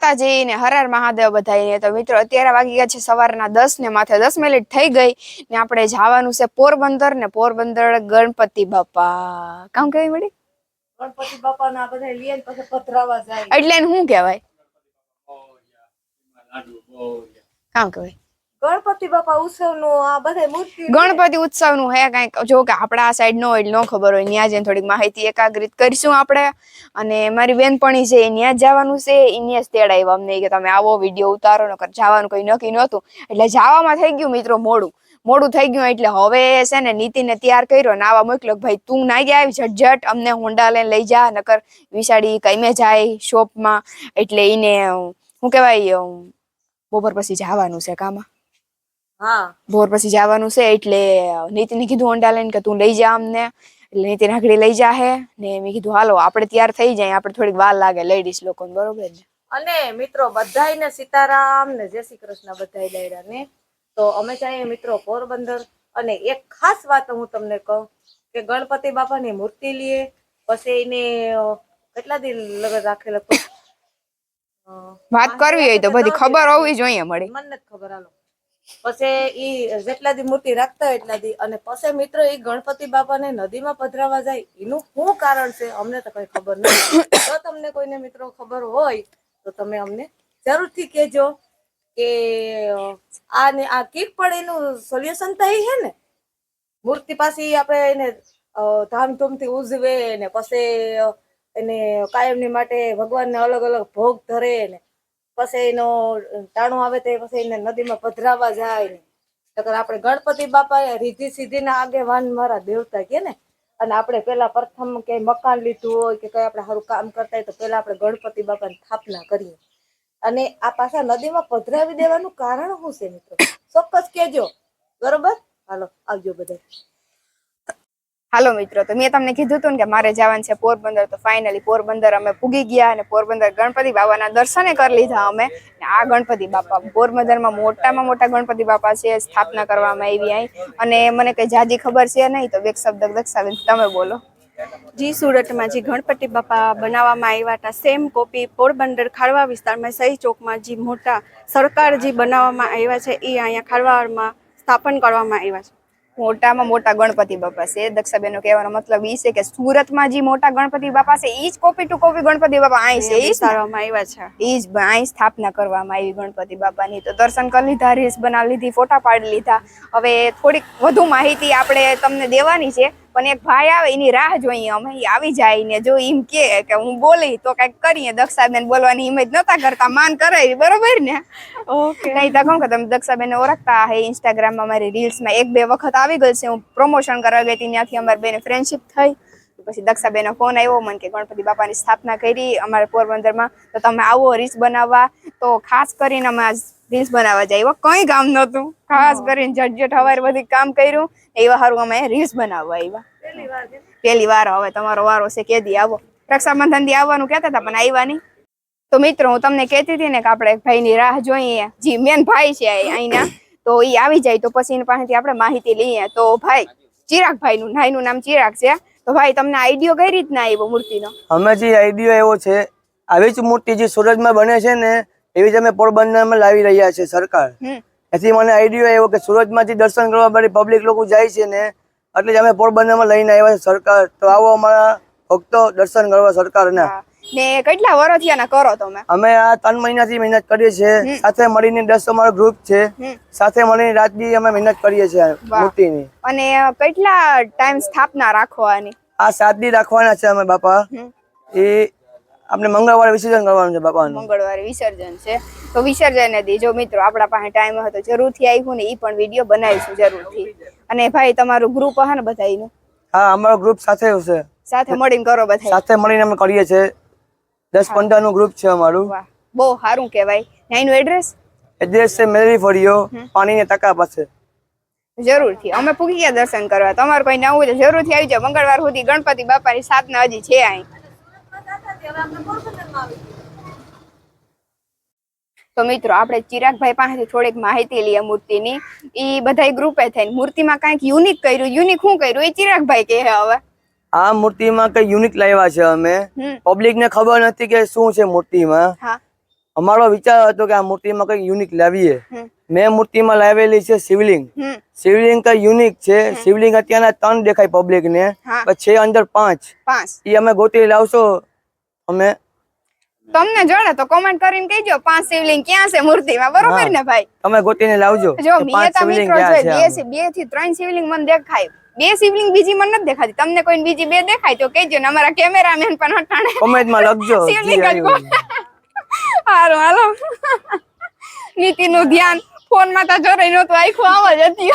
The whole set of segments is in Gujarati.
માતાજી ને હરાર મહાદેવ બધાઈને તો મિત્રો અત્યારે વાગી ગયા છે સવારના દસ ને માથે દસ મિનિટ થઈ ગઈ ને આપણે જવાનું છે પોરબંદર ને પોરબંદર ગણપતિ બાપા. કામ કેવી મળી ગણપતિ બાપા ના બધા લઈએ ને પછી પધરાવા જાય. એટલે શું કહેવાય? કામ કહેવાય. ગણપતિ બાપા ઉત્સવનું આ બધા મૂર્તિ ગણપતિ ઉત્સવનું હે કંઈક. જો કે આપણા આ સાઈડ નો એટલે ન ખબર હોય. ત્યાં જઈને થોડીક માહિતી એકાગ્રિત કરીશું આપણે. અને મારી બેનપણી છે ત્યાં જવાનું છે. ત્યાં જ આવ્યો અમને કે તમે આવો વીડિયો ઉતારો, નકર જવાનું કઈ નક્કી નહોતું. એટલે જવામાં થઈ ગયું મિત્રો મોડું. મોડું થઈ ગયું એટલે હવે છે ને નીતિને તૈયાર કર્યો ને આવા મોકલો ભાઈ તું ના જાય ઝટ ઝટઝટ અમને હોન્ડા લઈને લઈ જા, નકર વિશાળી કઈમે જાય શોપમાં એટલે એને શું કહેવાય બપોર પછી જવાનું છે કામાં. હા ભોર પછી જવાનું છે એટલે નીતિને કીધું હોન્ડા લઈને કે તું લઈ જા અમને. એટલે નીતિન આગળ લઈ જા હે ને મેં કીધું હાલો આપણે તૈયાર થઈ જાય આપણે થોડીક વાર લાગે લેડીઝ લોકોને બરોબર ને અને મિત્રો બધાયને સીતારામ ને જય શ્રી કૃષ્ણ બધાય ડાયરા ને તો અમે જઈએ મિત્રો પોરબંદર. અને એક ખાસ વાત હું તમને કહું કે ગણપતિ બાપાની મૂર્તિ લઈએ પછી એને કેટલા દિન લગન રાખેલા? વાત કરવી હોય તો બધી ખબર હોવી જોઈએ મળી. મને ખબર હાલો. પછી ઈ જેટલા દી મૂર્તિ રાખતા હોય એટલા દી અને પછી મિત્રો એ ગણપતિ બાપાને નદીમાં પધરાવા જાય, એનું શું કારણ છે? અમને તો કઈ ખબર નથી. જો તમને કોઈને મિત્રો ખબર હોય, તો તમે અમને જરૂરથી કહેજો કે આ ને આ કીક પણ એનું સોલ્યુશન તો છે ને. મૂર્તિ પાછી આપણે એને ધામધૂમથી ઉજવે ને પછી એને કાયમની માટે ભગવાનને અલગ અલગ ભોગ ધરે ને. પછી એનો ટાણો આવે તે પછી એને નદીમાં પધરાવા જાય ને. આપણે ગણપતિ બાપા રીધી સીધી ના આગેવાન મારા દેવતા કે ને. અને આપણે પેલા પ્રથમ કે મકાન લીધું હોય કે કઈ આપણે સારું કામ કરતા હોય તો પેલા આપણે ગણપતિ બાપાની સ્થાપના કરીએ. અને આ પાછા નદીમાં પધરાવી દેવાનું કારણ શું છે મિત્રો? ચોક્કસ કેજો બરોબર? હાલો, આવજો બધા. હાલો મિત્રો, તો મેં તમને કીધું હતું કે મારે જવાનું છે પોરબંદર, તો ફાઇનલી પોરબંદર અમે પૂગી ગયા અને પોરબંદર ગણપતિ બાબાના દર્શને કરી લીધા અમે. આ ગણપતિ બાપા, પોરબંદરમાં મોટામાં મોટા ગણપતિ બાપા છે, સ્થાપના કરવામાં આવી અહીં અને મને કઈ જાજી ખબર છે નહીં, તો વેક શબ્દ દક્ષાબેન, તમે બોલો. જી, સુરતમાં જે ગણપતિ બાપા બનાવવામાં આવ્યા હતા સેમ કોપી પોરબંદર ખારવા વિસ્તારમાં સહી ચોકમાં જે મોટા સરકાર જે બનાવવામાં આવ્યા છે, એ અહીંયા ખારવાડમાં સ્થાપન કરવામાં આવ્યા છે. મોટામાં મોટા ગણપતિ બાપા છે. દક્ષાબેનનો કહેવાનો મતલબ ઈ છે કે સુરતમાં જે મોટા ગણપતિ બાપા છે ઈ જ કોપી ટુ કોપી ગણપતિ બાપા અહીં છે ઈ જ આવ્યા છે. ઈ જ અહીં સ્થાપના કરવામાં આવી ગણપતિ બાપાની. તો દર્શન કરી લીધા રીલ્સ બનાવી લીધી ફોટા પાડી લીધા. હવે થોડીક વધુ માહિતી આપણે તમને દેવાની છે. પણ એક ભાઈ આવે એની રાહ જોઈએ. અમે આવી જાય ને જો એમ કે કે હું બોલી તો કંઈક કરીએ. દક્ષાબેન બોલવાની હિંમત નતા કરતા માન કરાવી બરોબર ને? ઓકે નહીં તો કહું કે તમે દક્ષાબેન ઓળખતા હે ઇન્સ્ટાગ્રામમાં મારી રીલ્સમાં એક બે વખત આવી ગઈ છે હું પ્રમોશન કરવા ગઈ હતી ત્યાંથી અમારી બેને ફ્રેન્ડશિપ થઈ. પછી દક્ષાબેનનો ફોન આવ્યો મને કે ગણપતિ બાપાની સ્થાપના કરી અમારે પોરબંદરમાં તો તમે આવો રીલ્સ બનાવવા. તો ખાસ કરીને અમે આજ રીલ્સ બનાવવા જાય કઈ કામ નહોતું. ખાસ કરીને ઝટઝટ હવારે બધી કામ કર્યું એવા સારું અમે રીલ્સ બનાવવા આવ્યા. પહેલી વાર હવે તમારો વારો છે કે દી આવો. રક્ષાબંધનથી આવવાનું કહેતા હતા પણ આવ્યા નહીં. તો મિત્રો હું તમને કહેતી હતી ને કે આપણે ભાઈની રાહ જોઈએ. જી મેન ભાઈ છે અહીંયા અહીંના. તો એ આવી જાય તો પછી એની પાસેથી આપણે માહિતી લઈએ. તો ભાઈ ચિરાગ ભાઈનું ભાઈનું નામ ચિરાગ છે. તો ભાઈ તમને આઈડિયો કઈ રીતના આવ્યો મૂર્તિનો? અમે જે આઈડિયો એવો છે આવી જ મૂર્તિ જે સુરતમાં બને છે ને એવી જ અમે પોરબંદરમાં લાવી રહ્યા છે સરકાર. એથી મને આઈડિયો એવો કે સુરતમાંથી દર્શન કરવા માટે પબ્લિક લોકો જાય છે ને એટલે જ અમે પોરબંદરમાં લઈને આવ્યા છે સરકાર. તો આવો અમારા ભક્તો દર્શન કરવા સરકારના. ને કેટલા વર્ષથી આના કરો તમે? અમે આ ત્રણ મહિનાથી મહેનત કરીએ છીએ. સાથે મળીને દસ અમારો ગ્રુપ છે. સાથે મળીને રાત બી અમે મહેનત કરીએ છીએ મૂર્તિની અને કેટલા ટાઈમ સ્થાપના રાખવાની? આ સાત દી રાખવાના છે અમે બાપા. એ આપણે મંગળવારે વિસર્જન કરવાનું છે બાપા મંગળવારે વિસર્જન છે. તો વિસર્જન દી. જો મિત્રો આપણા પાસે ટાઈમ હતો જરૂરથી આવ્યું ને એ પણ વીડિયો બનાવીશું જરૂરથી. અને ભાઈ તમારું ગ્રુપ હે ને બધાનું હા અમારો ગ્રુપ સાથે છે સાથે મળીને કરો બધા સાથે મળીને અમે કરીએ છીએ. દસ પંદરનું ગ્રુપ છે અમારું. બહુ સારું કહેવાય. અહીંનું એડ્રેસ એડ્રેસ છે મેલરી ફળિયો પાણીની તકા પાસે. જરૂરથી. અમે પૂગી ગયા દર્શન કરવા. તમારે કોઈ નવું તો જરૂરથી આવી જાવ મંગળવાર સુધી ગણપતિ બાપાની સાધના હજી છે અહીં. તો મિત્રો આપણે ચિરાગભાઈ પાસેથી થોડીક માહિતી લઈએ મૂર્તિની. એ બધા ગ્રુપે થઈને મૂર્તિમાં કાંઈક યુનિક કર્યું. યુનિક શું કર્યું? એ ચિરાગભાઈ કહે હવે. આ મૂર્તિમાં કઈ યુનિક લાવ્યા છે અમે. પબ્લિક ને ખબર નથી કે શું છે મૂર્તિમાં. અમારો વિચાર હતો કે આ મૂર્તિમાં કઈ યુનિક લાવીએ. મેં મૂર્તિમાં લાવેલી છે શિવલિંગ. શિવલિંગ કઈ યુનિક છે. શિવલિંગ અત્યારના ત્રણ દેખાય પબ્લિક ને. છે અંદર પાંચ. પાંચ. એ અમે ગોતી લાવશો અમે. તમને જોડે તો કોમેન્ટ કરીને કહેજો પાંચ શિવલિંગ ક્યાં છે મૂર્તિમાં? બરોબર. ને ભાઈ? તમે ગોતીને લાવજો જો બેથી ત્રણ શિવલિંગ મને દેખાય. બે શિવલિંગ બીજી મને નથી દેખાતી. તમને કોઈ બીજી બે દેખાય તો કહેજો ને અમારા કેમેરામેન પણ હટાણે કોમેન્ટમાં લખજો. શિવલિંગ. હારું હાલો. નીતિનું ધ્યાન. ફોનમાં તો જોરાઈ નતું આખું આમ જ હતી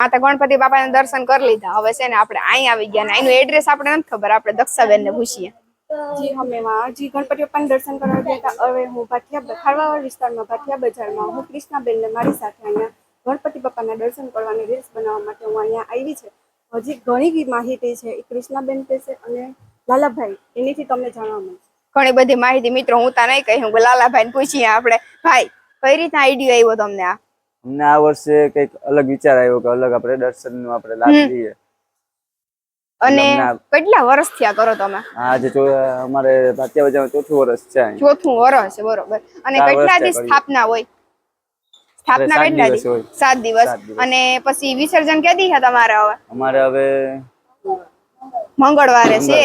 માતા ગણપતિ બાપાના દર્શન કરી લીધા. હવે છે ને આપણે અહીં આવી ગયા ને એનું એડ્રેસ આપણે નથી ખબર. આપણે દક્ષાબેન ને પૂછીએ. જી અમે જી ગણપતિ બાપાના દર્શન કરવા ગયા હતા. હવે હું ભાઠિયા ખારવાવાડ વિસ્તારમાં ભાઠિયા બજારમાં. હું કૃષ્ણાબેન ને મારી સાથે અહીંયા ગણપતિ બાપાના દર્શન કરવાની રીલ્સ બનાવવા માટે હું અહીંયા આવી છે. હજી ઘણી માહિતી છે એ કૃષ્ણાબેન કહેશે અને લાલાભાઈ એનીથી તમને જાણવા મળશે. ઘણી બધી માહિતી મિત્રો હું તા નહીં કહી હું લાલાભાઈ પૂછીએ આપણે. ભાઈ કઈ રીતના આઈડિયો આવ્યો તમને આ? અમને આ વર્ષે કંઈક અલગ વિચાર આવ્યો કે અલગ આપણે દર્શનનું આપણે લાભ લઈએ. અને કેટલા વર્ષ થયા કરો તમે? આજે અમારે ભાતિયા બજારમાં ચોથું વર્ષ છે ચોથું વર્ષ છે બરોબર. અને કેટલા દિવસ સ્થાપના હોય? સ્થાપના કેટલા દી. સાત દિવસ. અને પછી વિસર્જન ક્યાંથી છે તમારે હવે? અમારે હવે મંગળવારે છે.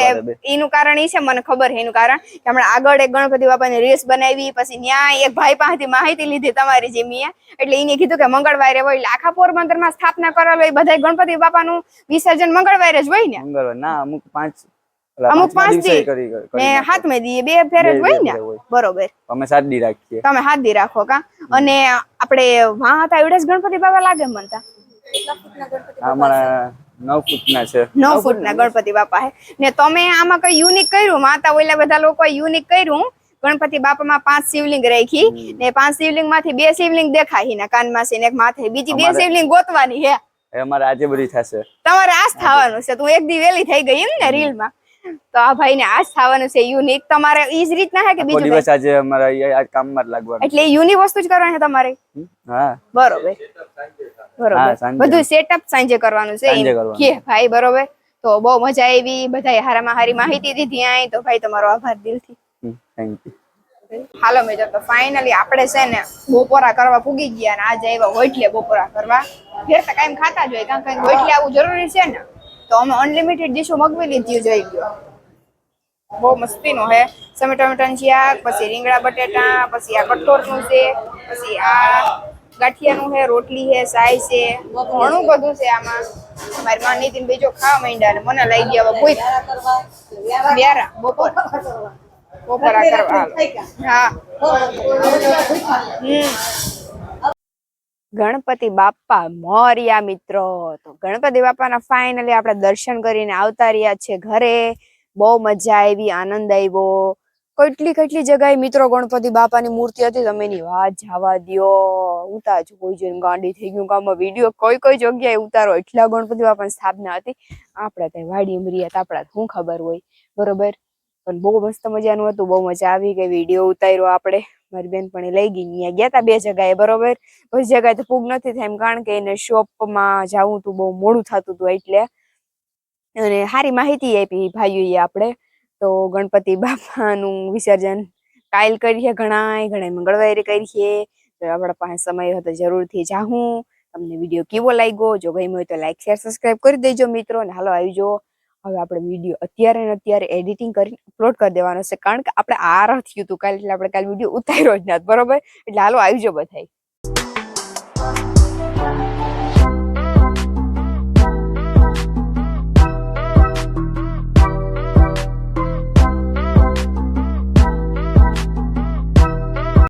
એનું કારણ એ છે મને ખબર છે એનું કારણ કે હમણાં આગળ એક ગણપતિ બાપાની રેસ બનાવી પછી ન્યાય એક ભાઈ પાસેથી માહિતી લીધી તમારી જે મેં એટલે એને કીધું કે મંગળવારે હોય એટલે આખા પોરબંદરમાં સ્થાપના કરેલ હોય બધા ગણપતિ બાપાનું વિસર્જન મંગળવારે જ હોય ને? મંગળવાર. ના અમુક પાંચ અમુક પાંચ દી. ને. હાથમે દી બે ફેર જ હોય ને? બરોબર. અમે સાત દી રાખીએ. તમે દી રાખો કા? અને આપણે વાહ હતા એવડે જ ગણપતિ બાપા લાગે મનતા અમારા નવ ફૂટના છે. નવ ફૂટના ગણપતિ બાપા હે. ને તમે આમાં કઈ યુનિક કર્યું? માતા ઓલા બધા લોકો યુનિક કર્યું. ગણપતિ બાપામાં પાંચ શિવલિંગ રાખી ને પાંચ શિવલિંગમાંથી બે શિવલિંગ દેખાય ને કાનમાં છે ને એક માથે બીજી બે શિવલિંગ ગોતવાની હે. અમારે આજે બધી થશે. તમારે આજ થવાનું છે. તું એક દી વેલી થઈ ગઈ એમ ને રીલમાં તો આ ભાઈ ને આજ થવાનું છે યુનિક તમારે ઈ જ રીતના હે કે બીજું દિવસ આજે અમારા આ કામમાં લાગવાનું. એટલે યુનિક વસ્તુ જ કરવાની છે તમારે? હા. બરોબર. બરોબર. બધું સેટઅપ સાંજે કરવાનું છે કે ભાઈ બરોબર. તો બહુ મજા આવી. બધાએ હારામાં હારી માહિતી દીધી આય. તો ભાઈ તમારો આભાર દિલથી. થેન્ક યુ હાલો મેજર તો ફાઇનલી આપણે છે ને બપોરા કરવા પૂગી ગયા ને આજે આવ્યા હોટલે બપોરા કરવા. ફેર તો કાંઈ ખાતા જ હોય. કારણ કે હોટલે આવવું જરૂરી છે ને. તો અમે અનલિમિટેડ ડીશો મગવી લીધી જોઈ ગયો બહુ મસ્તીનું હે. ટમેટા ટમેટાનું શાક, પછી રીંગણા, બટેટા, પછી આ કઠોળનું છે, પછી આ ગાંઠિયાનું છે, રોટલી છે સાય છે, ઘણું બધું છે આમાં. મારી માં નીતિન બીજો ખાવા માંડ્યા ને મને લઈ ગયા ભૂખ. વ્યારા, બપોર. બપોરા કરવા હા. હમ. ગણપતિ બાપા મોર્યા મિત્રો. તો ગણપતિ બાપાના ફાઇનલી આપણે દર્શન કરીને આવતા રહ્યા છે ઘરે. બહુ મજા આવી, આનંદ આવ્યો. કેટલી કેટલી જગ્યાએ મિત્રો ગણપતિ બાપાની મૂર્તિ હતી, તમે એની વાત જવા દ્યો. ઉતાર કોઈ જોઈને ગાંડી થઈ ગયું ગામમાં વીડિયો કોઈ કોઈ જગ્યાએ ઉતારો. એટલા ગણપતિ બાપાની સ્થાપના હતી. આપણે ત્યાં વાડી ઉમરી હતા, આપણા શું ખબર હોય. બરોબર? પણ બહુ મસ્ત મજાનું હતું, બહુ મજા આવી ગઈ. વીડિયો ઉતાર્યો આપણે. મારી બેન પણ લઈ ગઈ ત્યાં ગયા હતા બે જગાએ, બરોબર? કોઈ જગાએ તો પૂગ નથી થાય એમ, કારણ કે એને શોપમાં જવું તું બહુ મોડું થતું હતું એટલે. અને સારી માહિતી આપી ભાઈઓએ આપણે તો ગણપતિ બાપાનું વિસર્જન કાલ કરીએ, ઘણાય ઘણા મંગળવારે કરીએ. તો આપણા પાસે સમય હતો જરૂરથી જાઉં તમને વીડિયો કેવો લાગ્યો? જો ગમ્યો હોય તો લાઈક, શેર સબસ્ક્રાઇબ કરી દેજો મિત્રો અને હાલો આવી જાઓ હવે આપણે વીડિયો અત્યારે ને અત્યારે એડિટિંગ કરીને અપલોડ કરી દેવાનો છે. કારણ કે આપણે આ થયું હતું કાલે, એટલે આપણે કાલે વીડિયો ઉતાર્યો જ નથી બરોબર? એટલે હાલો, આવી જાઓ બધાય.